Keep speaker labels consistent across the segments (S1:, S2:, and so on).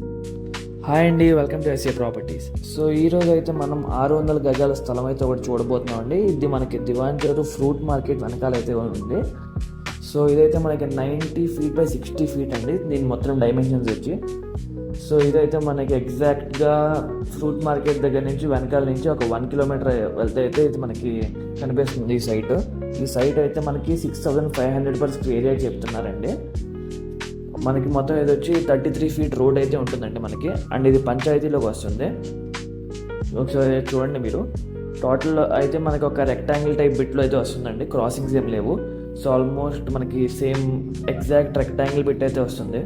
S1: Hi అండి welcome to S A properties so ఈ రోజు అయితే మనం ఆరు వందల గజాల స్థలం అయితే ఒకటి చూడబోతున్నాం అండి ఇది మనకి దివాన్ దివాంజరు ఫ్రూట్ మార్కెట్ వెనకాల అయితే ఉంది. సో ఇదైతే మనకి ninety feet by sixty feet అండి. దీని మొత్తం డైమెన్షన్స్ వచ్చి. సో ఇదైతే మనకి ఎగ్జాక్ట్గా ఫ్రూట్ మార్కెట్ దగ్గర నుంచి వెనకాల నుంచి ఒక వన్ కిలోమీటర్ వెళ్తే అయితే ఇది మనకి కనిపిస్తుంది ఈ సైట్. ఈ సైట్ అయితే మనకి six thousand five hundred per square area చెప్తున్నారండి. మనకి మొత్తం ఇది వచ్చి థర్టీ త్రీ ఫీట్ రోడ్ అయితే ఉంటుందండి మనకి. అండ్ ఇది పంచాయతీలోకి వస్తుంది. ఒకసారి చూడండి మీరు. టోటల్ అయితే మనకి ఒక రెక్టాంగిల్ టైప్ బిట్లో అయితే వస్తుందండి. క్రాసింగ్స్ ఏం లేవు. సో ఆల్మోస్ట్ మనకి సేమ్ ఎగ్జాక్ట్ రెక్టాంగిల్ బిట్ అయితే వస్తుంది.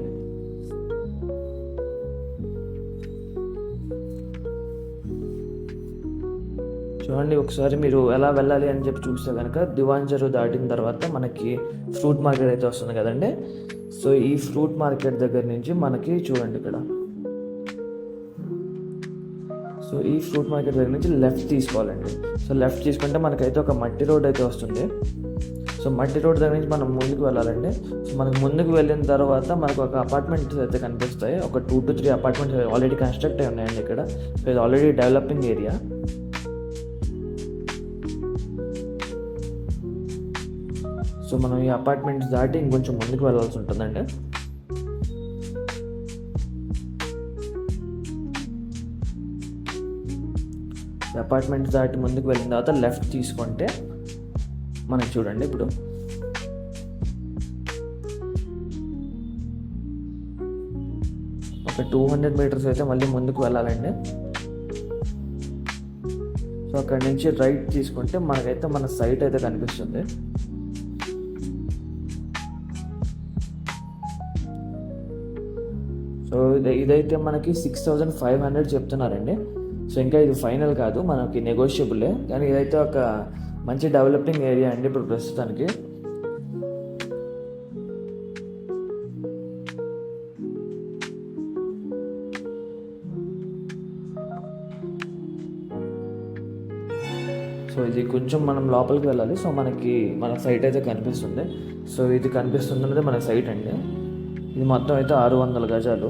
S1: చూడండి ఒకసారి మీరు ఎలా వెళ్ళాలి అని చెప్పి చూస్తే కనుక దివాంజరు దాటిన తర్వాత మనకి ఫ్రూట్ మార్కెట్ అయితే వస్తుంది కదండి. సో ఈ ఫ్రూట్ మార్కెట్ దగ్గర నుంచి మనకి చూడండి ఇక్కడ. సో ఈ ఫ్రూట్ మార్కెట్ దగ్గర నుంచి లెఫ్ట్ తీసుకోవాలండి. సో లెఫ్ట్ తీసుకుంటే మనకైతే ఒక మట్టి రోడ్ అయితే వస్తుంది. సో మట్టి రోడ్ దగ్గర నుంచి మనం ముందుకు వెళ్ళాలండి. సో మనకు ముందుకు వెళ్ళిన తర్వాత మనకు ఒక అపార్ట్మెంట్స్ అయితే కనిపిస్తాయి. ఒక two to three apartments already construct అయి ఉన్నాయండి ఇక్కడ. సో ఇది ఆల్రెడీ డెవలపింగ్ ఏరియా. సో మనం ఈ అపార్ట్మెంట్స్ దాటి ఇంకొంచెం ముందుకు వెళ్ళాల్సి ఉంటుందండి. అపార్ట్మెంట్ అపార్ట్మెంట్స్ దాటి ముందుకు వెళ్ళిన తర్వాత లెఫ్ట్ తీసుకుంటే మనకి చూడండి ఇప్పుడు. ఒక టూ హండ్రెడ్ మీటర్స్ అయితే మళ్ళీ ముందుకు వెళ్ళాలండి. సో అక్కడ నుంచి రైట్ తీసుకుంటే మనకైతే మన సైట్ అయితే కనిపిస్తుంది. సో ఇది ఇదైతే మనకి సిక్స్ థౌజండ్ ఫైవ్ హండ్రెడ్ చెప్తున్నారండి. సో ఇంకా ఇది ఫైనల్ కాదు మనకి నెగోషియబులే. కానీ ఇదైతే ఒక మంచి డెవలపింగ్ ఏరియా అండి ఇప్పుడు ప్రస్తుతానికి. సో ఇది కొంచెం మనం లోపలికి వెళ్ళాలి. సో మనకి మన సైట్ అయితే కనిపిస్తుంది. సో ఇది కనిపిస్తుంది అనేది మన సైట్ అండి. ఇది మొత్తం అయితే ఆరు వందల గజాలు.